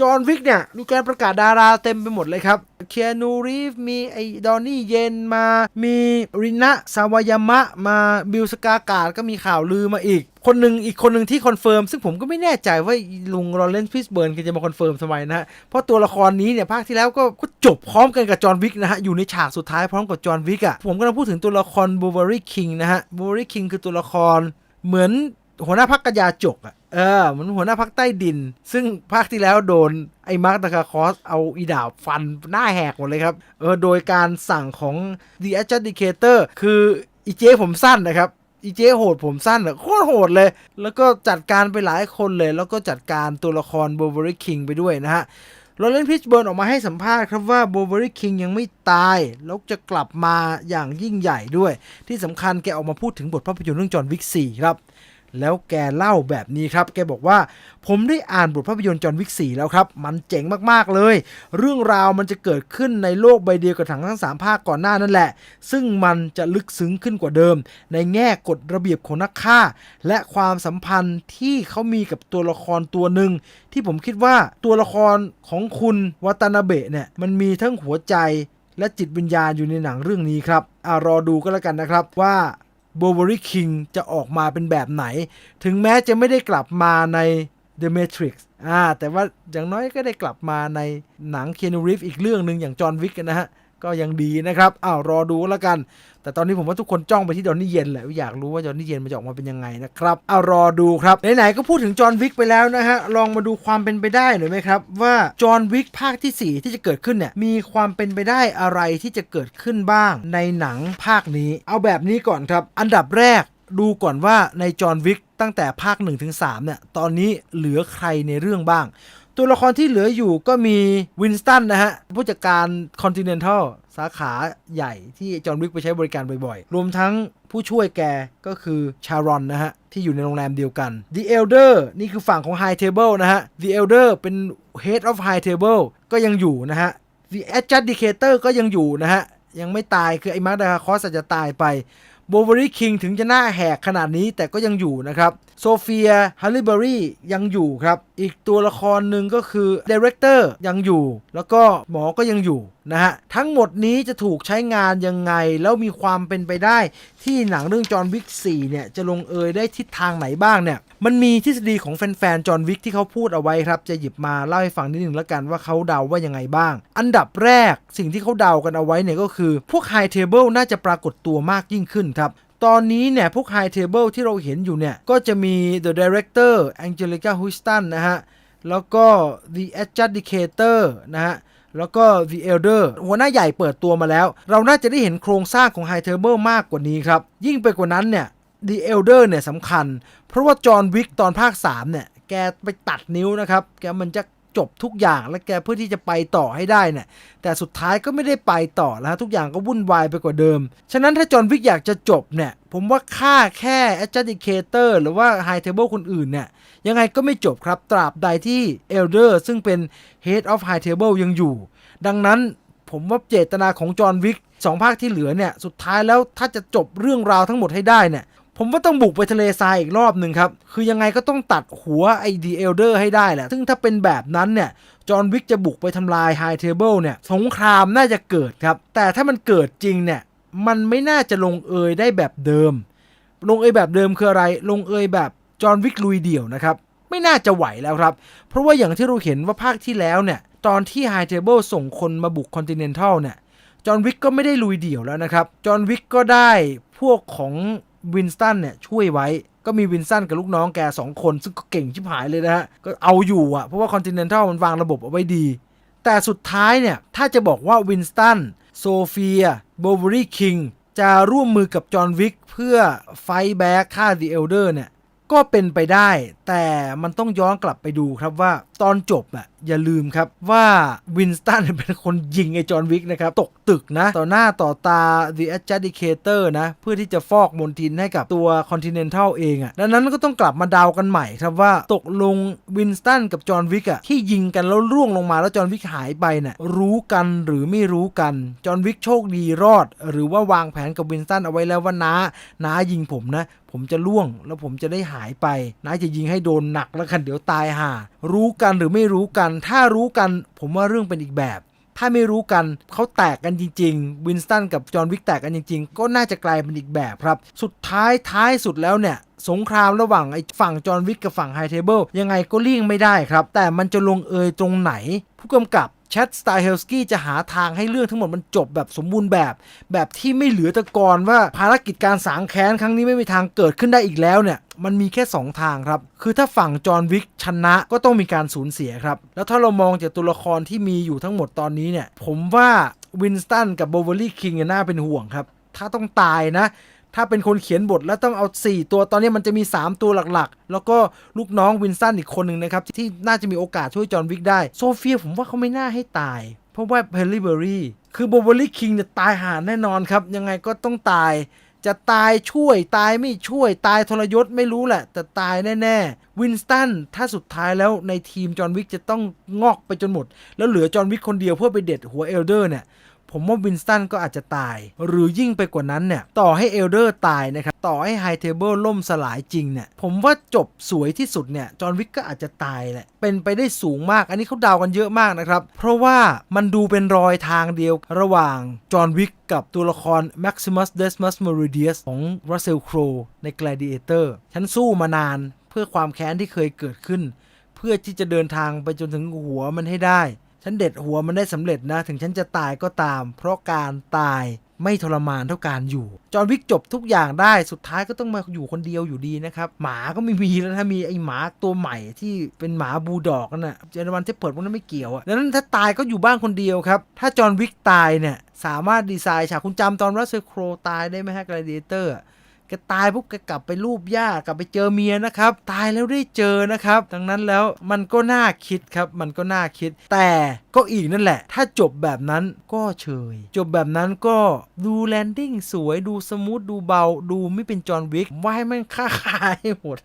จอห์นวิกเนี่ย มีการประกาศดาราเต็มไปหมดเลยครับ เคียนูรีฟมีไอ้ดอนนี่เยนมา มีรินะซาวายามะมาบิลสกากาดก็มีข่าวลือมาอีก คนหนึ่งอีกคนหนึ่งที่คอนเฟิร์ม ซึ่งผมก็ไม่แน่ใจว่าลุงโรเลนส์พิสเบิร์นจะมาคอนเฟิร์มทำไมนะฮะ เพราะตัวละครนี้เนี่ยภาคที่แล้วก็ก็จบพร้อมกันกับจอห์นวิกนะฮะ อยู่ในฉากสุดท้ายพร้อมกับจอห์นวิกอะผมกำลังพูดถึงตัวละครบูเบอรี่คิงนะฮะบูเบอรี่คิงคือตัวละครเหมือนหัวหน้าพักกระยาจกอะ เออเหมือนหัวหน้าพักใต้ดิน ซึ่งภาคที่แล้วโดนไอ้มาร์คตาคาคอสเอาอีดาบฟันหน้าแหกหมดเลยครับ เออโดยการสั่งของ The Adjudicator คืออีเจผมสั้นนะครับอีเจโหดผมสั้นอะโคตรโหดเลย แล้วก็จัดการไปหลายคนเลย แล้วก็จัดการตัวละครโบเวอรี่คิงไปด้วยนะฮะโรเลนพิชเบิร์นออกมาให้สัมภาษณ์ครับว่าโบเวอรี่คิงยังไม่ตาย แล้วจะกลับมาอย่างยิ่งใหญ่ด้วย ที่สำคัญแกออกมาพูดถึงบทภาพยนตร์เรื่องจอห์นวิก4ครับ แล้วแกเล่าแบบนี้ครับ แกบอกว่า ผมได้อ่านบทภาพยนตร์จอห์นวิก4แล้วครับ มันเจ๋งมากๆเลย เรื่องราวมันจะเกิดขึ้นในโลกใบเดียวกับถังทั้ง 3 ภาคก่อนหน้านั่นแหละ ซึ่งมันจะลึกซึ้งขึ้นกว่าเดิม ในแง่กฎระเบียบของนักฆ่า และความสัมพันธ์ที่เขามีกับตัวละครตัวหนึ่งที่ผมคิดว่าตัวละครของคุณวัตานาเบะเนี่ยมันมีทั้งหัวใจและจิตวิญญาณอยู่ในหนังเรื่องนี้ครับอ่ารอดูก็แล้วกันนะครับว่า b o w e r y King จะออกมาเป็นแบบไหน ถึงแม้จะไม่ได้กลับมาใน The Matrix อ่าแต่ว่าอย่างน้อยก็ได้กลับมาในหนัง Keanu Reeves อีกเรื่องหนึ่งอย่างจอห์นวิกนะฮะ ก็ยังดีนะครับอ้าวรอดูแล้วกัน แต่ตอนนี้ผมว่าทุกคนจ้องไปที่ดอนนี่เย็นแหละอยากรู้ว่าดอนนี่เย็นมันจะออกมาเป็นยังไงนะครับเอารอดูครับไหนๆก็พูดถึงจอห์นวิกไปแล้วนะฮะลองมาดูความเป็นไปได้หน่อยไหมครับ ว่าจอห์นวิกภาคทีสี่ 4 ที่จะเกิดขึ้นเนี่ยมีความเป็นไปได้อะไรที่จะเกิดขึ้นบ้างในหนังภาคนี้ เอาแบบนี้ก่อนครับ อันดับแรกดูก่อนว่าในจอห์นวิกตั้งแต่ภาค1-3เนี่ยตอนนี้เหลือใครในเรื่องบ้าง ตัวละครที่เหลืออยู่ก็มีวินสตันนะฮะ ผู้จัดการ Continental สาขาใหญ่ที่จอห์นวิกไปใช้บริการบ่อยๆ รวมทั้งผู้ช่วยแกก็คือชารอนนะฮะ ที่อยู่ในโรงแรมเดียวกัน The Elder นี่คือฝั่งของ High Table นะฮะ The Elder เป็น Head of High Table ก็ยังอยู่นะฮะ The Adjudicator ก็ยังอยู่นะฮะ ยังไม่ตายคือไอ้มาร์ดาคอสจะตายไปโบ v ว r รี่คิงถึงจะหน้าแหกขนาดนี้แต่ก็ยังอยู่นะครับ โซเฟียฮัลลิเบอรี่ยังอยู่ครับ อีกตัวละครหนึ่งก็คือดีเรคเตอร์ยังอยู่ แล้วก็หมอก็ยังอยู่นะฮะ ทั้งหมดนี้จะถูกใช้งานยังไง แล้วมีความเป็นไปได้ ที่หนังเรื่องจอห์นวิก4เนี่ย จะลงเอยได้ทิศทางไหนบ้างเนี่ย มันมีทฤษฎีของแฟนๆจอห์นวิกที่เขาพูดเอาไว้ครับ จะหยิบมาเล่าให้ฟังนิดนึงแล้วกันว่าเขาเดาว่ายังไงบ้าง อันดับแรกสิ่งที่เขาเดากันเอาไว้เนี่ยก็คือพวกไฮเทเบิลน่าจะปรากฏตัวมากยิ่งขึ้นครับ ตอนนี้เนี่ยพวก High Table ที่เราเห็นอยู่เนี่ย ก็จะมี The Director Angelica Houston นะฮะ แล้วก็ The Adjudicator นะฮะ แล้วก็ The Elder หัวหน้าใหญ่เปิดตัวมาแล้ว เราน่าจะได้เห็นโครงสร้างของ High Table มากกว่านี้ครับ ยิ่งไปกว่านั้นเนี่ย The Elder เนี่ยสำคัญ เพราะว่าจอห์นวิกตอนภาค 3 เนี่ย แกไปตัดนิ้วนะครับ แกมันจะ จบทุกอย่างและแกเพื่อที่จะไปต่อให้ได้เนี่ยแต่สุดท้ายก็ไม่ได้ไปต่อแล้วทุกอย่างก็วุ่นวายไปกว่าเดิม ฉะนั้นถ้าจอห์นวิกอยากจะจบเนี่ยผมว่าค่าแค่ Adjudicator หรือว่า High Table คนอื่นเนี่ยยังไงก็ไม่จบครับตราบใดที่ Elder ซึ่งเป็น Head of High Table ยังอยู่ ดังนั้นผมว่าเจตนาของจอห์นวิกสองภาคที่เหลือเนี่ยสุดท้ายแล้วถ้าจะจบเรื่องราวทั้งหมดให้ได้เนี่ย ผมว่าต้องบุกไปทะเลทรายอีกรอบหนึ่งครับ คือยังไงก็ต้องตัดหัวไอ้ดีเอลเดอร์ให้ได้แหละ ซึ่งถ้าเป็นแบบนั้นเนี่ย จอห์นวิกจะบุกไปทำลายไฮเทเบิลเนี่ย สงครามน่าจะเกิดครับ แต่ถ้ามันเกิดจริงเนี่ย มันไม่น่าจะลงเอยได้แบบเดิม ลงเอยแบบเดิมคืออะไร ลงเอยแบบจอห์นวิกลุยเดี่ยวนะครับ ไม่น่าจะไหวแล้วครับ เพราะว่าอย่างที่เราเห็นว่าภาคที่แล้วเนี่ย ตอนที่ไฮเทเบิลส่งคนมาบุกคอนติเนนทัลเนี่ย จอห์นวิกก็ไม่ได้ลุยเดี่ยวแล้วนะครับ จอห์นวิกก็ได้พวกของ วินสตันเนี่ยช่วยไว้ ก็มีวินสตันกับลูกน้องแก2คนซึ่งก็เก่งชิบหายเลยนะฮะ ก็เอาอยู่อะเพราะว่าคอนติเนนทัลมันวางระบบเอาไว้ดี แต่สุดท้ายเนี่ย ถ้าจะบอกว่าวินสตันโซเฟียโบเวอรี่คิงจะร่วมมือกับจอห์นวิกเพื่อไฟแบ็กฆ่าดีเอลเดอร์เนี่ย ก็เป็นไปได้แต่มันต้องย้อนกลับไปดูครับว่าตอนจบอะอย่าลืมครับว่าวินสตันเป็นคนยิงไอ้จอห์นวิกนะครับ ตกตึกนะ ต่อหน้าต่อตา The Adjudicator นะ เพื่อที่จะฟอกมนทินให้กับตัว Continental เองอะดังนั้นก็ต้องกลับมาเดากันใหม่ครับว่าตกลงวินสตันกับจอห์นวิกอะที่ยิงกันแล้วร่วงลงมาแล้วจอห์นวิกหายไปเนะ่ยรู้กันหรือไม่รู้กันจอห์นวิกโชคดีรอด หรือว่าวางแผนกับวินสตันเอาไว้แล้วว่าน้าน้ายิงผมนะ ผมจะล่วงแล้วผมจะได้หายไปน้าจะยิงให้ให้โดนหนักแล้วกันเดี๋ยวตายห่ารู้กันหรือไม่รู้กัน ถ้ารู้กันผมว่าเรื่องเป็นอีกแบบ ถ้าไม่รู้กันเขาแตกกันจริง ๆ วินสตันกับจอห์นวิกแตกกันจริง ๆ ก็น่าจะกลายเป็นอีกแบบครับ สุดท้ายท้ายสุดแล้วเนี่ยสงครามระหว่างไอ้ฝั่งจอห์นวิกกับฝั่งไฮเทเบิลยังไงก็เลี่ยงไม่ได้ครับ แต่มันจะลงเอยตรงไหน ผู้กำกับ แชทสไตล์เฮลสกี้จะหาทางให้เรื่องทั้งหมดมันจบแบบสมบูรณ์แบบ แบบที่ไม่เหลือตะกอนว่าภารกิจการสางแค้นครั้งนี้ไม่มีทางเกิดขึ้นได้อีกแล้วเนี่ยมันมีแค่ 2 ทางครับ คือถ้าฝั่งจอห์นวิกชนะก็ต้องมีการสูญเสียครับ แล้วถ้าเรามองจากตัวละครที่มีอยู่ทั้งหมดตอนนี้เนี่ย ผมว่าวินสตันกับโบเวอรี่คิงน่าเป็นห่วงครับ ถ้าต้องตายนะ ถ้าเป็นคนเขียนบทแล้วต้องเอา 4 ตัว ตอนนี้มันจะมี 3 ตัวหลักๆ แล้วก็ลูกน้องวินสตันอีกคนหนึ่งนะครับ ที่น่าจะมีโอกาสช่วยจอห์นวิกได้ โซเฟียผมว่าเขาไม่น่าให้ตาย เพราะว่าเพลลี่เบอรี่คือโบเวอรี่คิงเนี่ยตายหาแน่นอนครับ ยังไงก็ต้องตาย จะตายช่วยตายไม่ช่วยตายทรยศไม่รู้แหละ แต่ตายแน่ๆวินสตันถ้าสุดท้ายแล้วในทีมจอห์นวิกจะต้องงอกไปจนหมด แล้วเหลือจอห์นวิกคนเดียวเพื่อไปเด็ดหัวเอลเดอร์เนี่ย ผมว่าวินสตันก็อาจจะตาย หรือยิ่งไปกว่านั้นเนี่ย ต่อให้เอลเดอร์ตายนะครับ ต่อให้ไฮเทเบิลล่มสลายจริงเนี่ย ผมว่าจบสวยที่สุดเนี่ย จอห์นวิกก็อาจจะตายแหละ เป็นไปได้สูงมาก อันนี้เขาเดากันเยอะมากนะครับ เพราะว่ามันดูเป็นรอยทางเดียวระหว่างจอห์นวิกกับตัวละคร Maximus Decimus Meridius ของ Russell Crowe ใน Gladiator ฉันสู้มานานเพื่อความแค้นที่เคยเกิดขึ้น เพื่อที่จะเดินทางไปจนถึงหัวมันให้ได้ ฉันเด็ดหัวมันได้สำเร็จนะ ถึงฉันจะตายก็ตาม เพราะการตายไม่ทรมานเท่าการอยู่ จอห์นวิกจบทุกอย่างได้สุดท้ายก็ต้องมาอยู่คนเดียวอยู่ดีนะครับ หมาก็ไม่มีแล้วถ้ามีไอ้หมาตัวใหม่ที่เป็นหมาบูลดอกนั่นน่ะเจอร์มันเทปเปิดพวกนั้นไม่เกี่ยวอะดังนั้นถ้าตายก็อยู่บ้านคนเดียวครับ ถ้าจอห์นวิกตายเนี่ยสามารถดีไซน์ฉากคุณจำตอนรัสเซลโครตายได้ไหมฮะกลาดิเตอร์ แกตายปุ๊บแกกลับไปรูปย่ากลับไปเจอเมียนะครับ ตายแล้วได้เจอนะครับ ดังนั้นแล้วมันก็น่าคิดครับ มันก็น่าคิด แต่ก็อีกนั่นแหละ ถ้าจบแบบนั้นก็เฉย จบแบบนั้นก็ดูแลนดิ้งสวยดูสมูทดูเบา ดูไม่เป็นจอห์นวิกว่าให้มันค่าคายหมด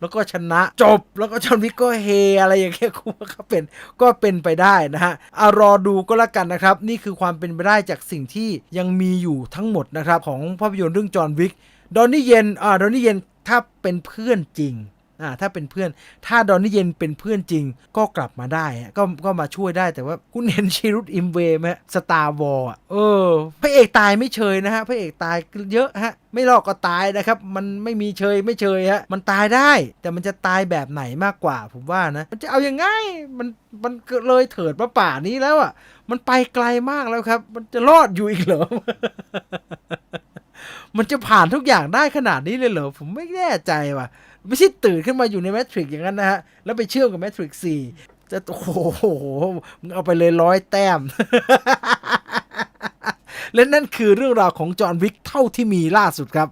แล้วก็ชนะจบแล้วก็จอห์นวิกก็เฮอะไรอย่างเงี้ยคุณก็เป็นก็เป็นไปได้นะฮะเอารอดูก็แล้วกันนะครับ นี่คือความเป็นไปได้จากสิ่งที่ยังมีอยู่ทั้งหมดนะครับของภาพยนตร์เรื่องจอห์นวิก ดอนนี่เย็นอ่าดอนนี่เย็นถ้าเป็นเพื่อนจริงอ่าถ้าเป็นเพื่อน ถ้าดอนนี่เย็นเป็นเพื่อนจริง ก็กลับมาได้ก็ก็มาช่วยได้แต่ว่าคุณเห็นชีรุตอิมเวไหมสตาร์วอลเออพระเอกตายไม่เชยนะฮะพระเอกตายเยอะฮะ ไม่รอดก็ตายนะครับ มันไม่มีเชยไม่เชยฮะมันตายได้ แต่มันจะตายแบบไหนมากกว่า ผมว่านะ มันจะเอาอยัางไงมันมันเลยเถิดมาป่านี้แล้วอะมันไปไกลมากแล้วครับ มันจะรอดอยู่อีกเหรอ มันจะผ่านทุกอย่างได้ขนาดนี้เลยเหรอ ผมไม่แน่ใจว่ะ ไม่ใช่ตื่นขึ้นมาอยู่ในแมทริกอย่างนั้นนะฮะ แล้วไปเชื่อมกับแมทริกสี่จะโอ้โหมึงเอาไปเลยร้อยแต้ม และนั่นคือเรื่องราวของจอห์นวิกเท่าที่มีล่าสุดครับ